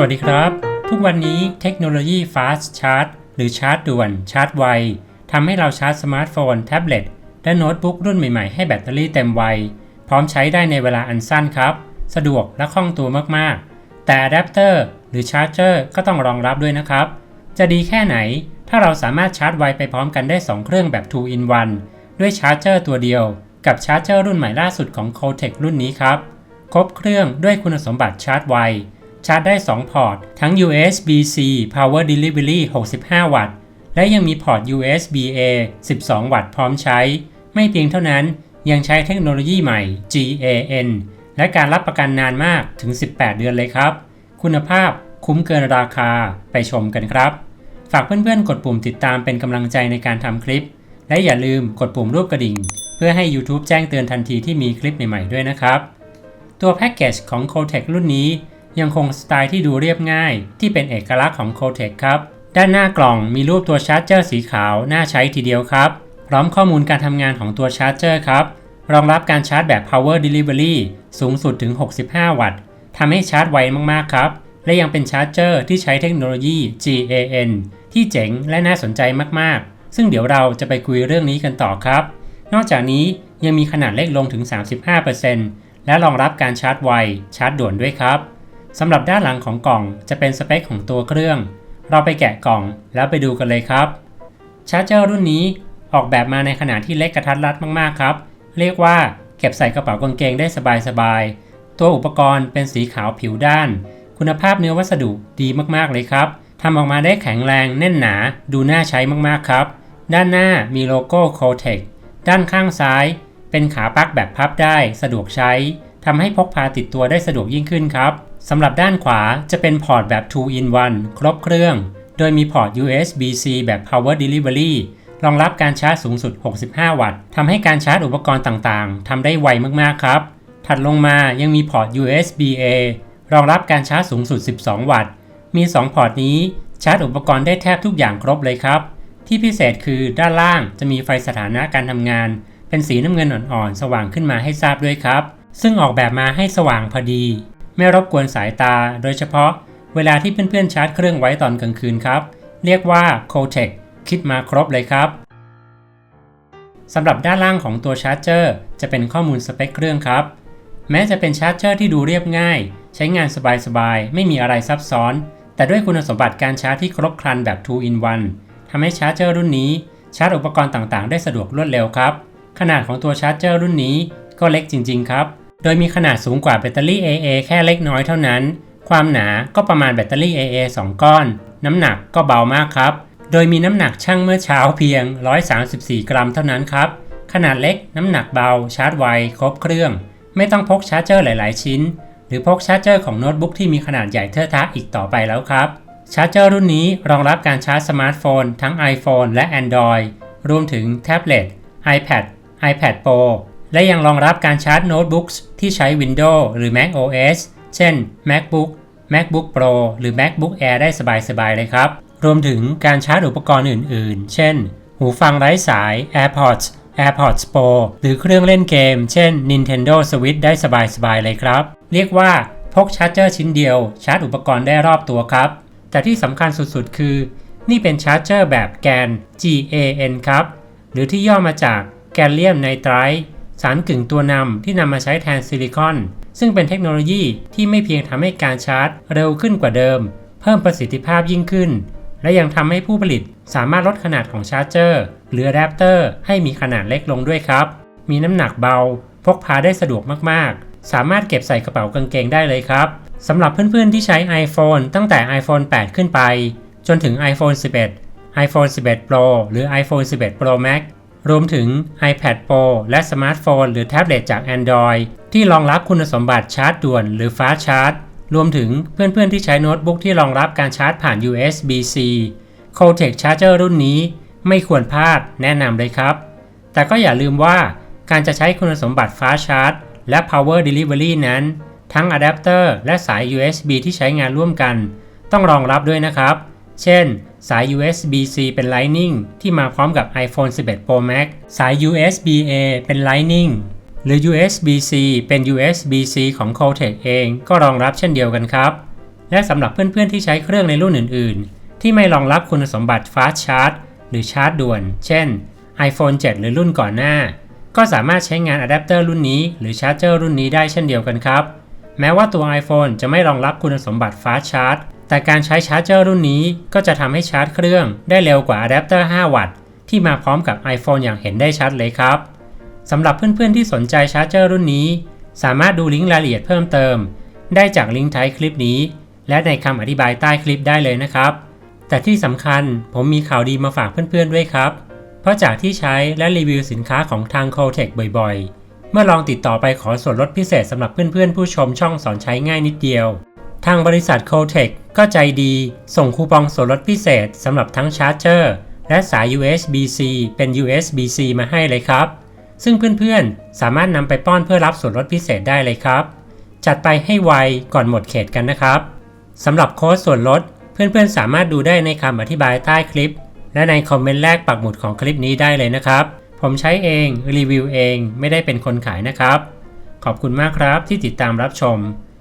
วัสดีครับ ทุกวันนี้เทคโนโลยี Fast Charge หรือชาร์จด่วนชาร์จไวทำให้เราชาร์จสมาร์ทโฟน แท็บเล็ต และโน้ตบุ๊กรุ่นใหม่ๆ ให้แบตเตอรี่เต็มไวพร้อมใช้ได้ในเวลาอันสั้นครับ สะดวกและคล่องตัวมากๆ แต่อะแดปเตอร์หรือชาร์จเจอร์ก็ต้องรองรับด้วยนะครับ จะดีแค่ไหน ถ้าเราสามารถชาร์จไวไปพร้อมกันได้ 2 เครื่องแบบ 2 in 1 ด้วยชาร์จเจอร์ตัวเดียว กับชาร์จเจอร์รุ่นใหม่ล่าสุดของ c o t e c รุ่นนี้ครับครบเครื่องด้วยคุณสมบัติชาร์จไว ชาร์จได้ 2 พอร์ต ทั้ง USB-C Power Delivery 65 วัตต์ และยังมีพอร์ต USB-A 12 วัตต์พร้อมใช้ ไม่เพียงเท่านั้นยังใช้เทคโนโลยีใหม่ GAN และการรับประกันนานมากถึง 18 เดือนเลยครับ คุณภาพคุ้มเกินราคาไปชมกันครับ ฝากเพื่อนๆ กดปุ่มติดตามเป็นกำลังใจในการทำคลิป และอย่าลืมกดปุ่มรูปกระดิ่ง เพื่อให้ YouTube แจ้งเตือนทันทีที่มีคลิปใหม่ๆด้วยนะครับ ตัวแพ็กเกจของ c o t e c รุ่นนี้ ยังคงสไตล์ที่ดูเรียบง่าย ที่เป็นเอกลักษณ์ของ c o t e c ครับ ด้านหน้ากล่องมีรูปตัวชาร์จเจอร์สีขาวน่าใช้ทีเดียวครับ พร้อมข้อมูลการทำงานของตัวชาร์จเจอร์ครับ รองรับการชาร์จแบบ Power Delivery สูงสุดถึง 65 วัตต์ทำให้ชาร์จไวมากๆครับ และยังเป็นชาร์จเจอร์ที่ใช้เทคโนโลยี GAN ที่เจ๋งและน่าสนใจมากๆ ซึ่งเดี๋ยวเราจะไปคุยเรื่องนี้กันต่อครับ นอกจากนี้ยังมีขนาดเล็กลงถึง 35%และรองรับการชาร์จไว ชาร์จด่วนด้วยครับ สำหรับด้านหลังของกล่องจะเป็นสเปคของตัวเครื่อง เราไปแกะกล่องแล้วไปดูกันเลยครับ ชาร์จเจอร์รุ่นนี้ออกแบบมาในขนาดที่เล็กกระทัดรัดมากๆครับ เรียกว่าเก็บใส่กระเป๋ากางเกงได้สบายๆ ตัวอุปกรณ์เป็นสีขาวผิวด้าน คุณภาพเนื้อวัสดุดีมากๆเลยครับทำออกมาได้แข็งแรงแน่นหนา ดูน่าใช้มากๆครับ ด้านหน้ามีโลโก้ c o t e c ด้านข้างซ้าย เป็นขาปลั๊กแบบพับได้สะดวกใช้ทำให้พกพาติดตัวได้สะดวกยิ่งขึ้นครับ สำหรับด้านขวาจะเป็นพอร์ตแบบ 2 in 1 ครบเครื่อง โดยมีพอร์ต USB-C แบบ Power Delivery รองรับการชาร์จสูงสุด 65 วัตต์ทำให้การชาร์จอุปกรณ์ต่างๆทำได้ไวมากๆครับ ถัดลงมายังมีพอร์ต USB-A รองรับการชาร์จสูงสุด 12 วัตต์ มี 2 พอร์ตนี้ชาร์จอุปกรณ์ได้แทบทุกอย่างครบเลยครับ ที่พิเศษคือด้านล่างจะมีไฟสถานะการทำงาน เป็นสีน้ำเงินอ่อนๆสว่างขึ้นมาให้ทราบด้วยครับ ซึ่งออกแบบมาให้สว่างพอดี ไม่รบกวนสายตา โดยเฉพาะเวลาที่เพื่อนๆชาร์จเครื่องไว้ตอนกลางคืนครับ เรียกว่า c o t e c คิดมาครบเลยครับสำหรับด้านล่างของตัวชาร์จเจอร์จะเป็นข้อมูลสเปคเครื่องครับ แม้จะเป็นชาร์จเจอร์ที่ดูเรียบง่าย ใช้งานสบายๆ ไม่มีอะไรซับซ้อน แต่ด้วยคุณสมบัติการชาร์จที่ครบครันแบบ 2 in 1ทำให้ชาร์จเจอร์รุ่นนี้ชาร์จอุปกรณ์ต่างๆ ได้สะดวกรวดเร็วครับ ขนาดของตัวชาร์จเจอร์รุ่นนี้ก็เล็กจริง ๆ ครับ โดยมีขนาดสูงกว่าแบตเตอรี่ AA แค่เล็กน้อยเท่านั้น ความหนาก็ประมาณแบตเตอรี่ AA 2 ก้อน น้ำหนักก็เบามากครับ โดยมีน้ำหนักช่างเมื่อเช้าเพียง 134 กรัมเท่านั้นครับ ขนาดเล็กน้ำหนักเบาชาร์จไวครบเครื่อง ไม่ต้องพกชาร์จเจอร์หลาย ๆ ชิ้น หรือพกชาร์จเจอร์ของโน้ตบุ๊กที่มีขนาดใหญ่เทอะทะอีกต่อไปแล้วครับ ชาร์จเจอร์รุ่นนี้รองรับการชาร์จสมาร์ทโฟน ทั้ง iPhone และ Android รวมถึงแท็บเล็ต iPad iPad Pro และยังรองรับการชาร์จโน้ตบุ๊กที่ใช้ Windows หรือ Mac OS เช่น MacBook MacBook Pro หรือ MacBook Air ได้สบายๆเลยครับ รวมถึงการชาร์จอุปกรณ์อื่นๆ เช่น หูฟังไร้สาย AirPods AirPods Pro หรือเครื่องเล่นเกม เช่น Nintendo Switch ได้สบายๆเลยครับ เรียกว่าพกชาร์จเจอร์ชิ้นเดียว ชาร์จอุปกรณ์ได้รอบตัวครับ แต่ที่สำคัญสุดๆ คือ นี่เป็นชาร์จเจอร์แบบแกน GAN ครับ หรือที่ย่อมาจากแก สารกึ่งตัวนำที่นำมาใช้แทนซิลิคอน ซึ่งเป็นเทคโนโลยีที่ไม่เพียงทำให้การชาร์จเร็วขึ้นกว่าเดิม เพิ่มประสิทธิภาพยิ่งขึ้น และยังทำให้ผู้ผลิตสามารถลดขนาดของชาร์จเจอร์หรืออะแดปเตอร์ให้มีขนาดเล็กลงด้วยครับ มีน้ำหนักเบา พกพาได้สะดวกมากๆ สามารถเก็บใส่กระเป๋ากางเกงได้เลยครับสำหรับเพื่อนๆที่ใช้ iPhone ตั้งแต่ iPhone 8 ขึ้นไป จนถึง iPhone 11 iPhone 11 Pro หรือ iPhone 11 Pro Max รวมถึง iPad Pro และสมาร์ทโฟนหรือแท็บเล็ตจาก Android ที่รองรับคุณสมบัติชาร์จด่วนหรือ Fast Charge รวมถึงเพื่อนๆที่ใช้โน้ตบุ๊กที่รองรับการชาร์จผ่าน USB-C c o t e c Charger รุ่นนี้ไม่ควรพลาดแนะนำเลยครับ แต่ก็อย่าลืมว่าการจะใช้คุณสมบัติ Fast Charge และ Power Delivery นั้น ทั้งอะแดปเตอร์และสาย USB ที่ใช้งานร่วมกัน ต้องรองรับด้วยนะครับ เช่น สาย USB-C เป็น Lightning ที่มาพร้อมกับ iPhone 11 Pro Max สาย USB-A เป็น Lightning หรือ USB-C เป็น USB-C ของ c o t e c เองก็รองรับเช่นเดียวกันครับ และสำหรับเพื่อนๆที่ใช้เครื่องในรุ่นอื่นๆ ที่ไม่รองรับคุณสมบัติ Fast Charge หรือชาร์จด่วน เช่น iPhone 7 หรือรุ่นก่อนหน้า ก็สามารถใช้งานอะแดปเตอร์รุ่นนี้หรือชาร์จเจอร์รุ่นนี้ได้เช่นเดียวกันครับ แม้ว่าตัว iPhone จะไม่รองรับคุณสมบัติ Fast Charge แต่การใช้ชาร์จเจอร์รุ่นนี้ก็จะทำให้ชาร์จเครื่องได้เร็วกว่าอะแดปเตอร์ 5 วัตต์ที่มาพร้อมกับ iPhone อย่างเห็นได้ชัดเลยครับสำหรับเพื่อนๆที่สนใจชาร์จเจอร์รุ่นนี้ สามารถดูลิงก์รายละเอียดเพิ่มเติม ได้จากลิงก์ท้ายคลิปนี้ และในคำอธิบายใต้คลิปได้เลยนะครับ แต่ที่สำคัญผมมีข่าวดีมาฝากเพื่อนๆด้วยครับ เพราะจากที่ใช้และรีวิวสินค้าของทาง c o t e c h บ่อยๆ เมื่อลองติดต่อไปขอส่วนลดพิเศษสำหรับเพื่อนๆผู้ชมช่องสอนใช้ง่ายนิดเดียว ทางบริษัท c o t e c ก็ใจดีส่งคูปองส่วนลดพิเศษสำหรับทั้งชาร์จเจอร์และสาย USB-C เป็น USB-C มาให้เลยครับ ซึ่งเพื่อนๆ สามารถนำไปป้อนเพื่อรับส่วนลดพิเศษได้เลยครับ จัดไปให้ไวก่อนหมดเขตกันนะครับสำหรับโค้ดส่วนลด เพื่อนๆ สามารถดูได้ในคำอธิบายใต้คลิป และในคอมเมนต์แรกปักหมุดของคลิปนี้ได้เลยนะครับ ผมใช้เองรีวิวเองไม่ได้เป็นคนขายนะครับ ขอบคุณมากครับที่ติดตามรับชม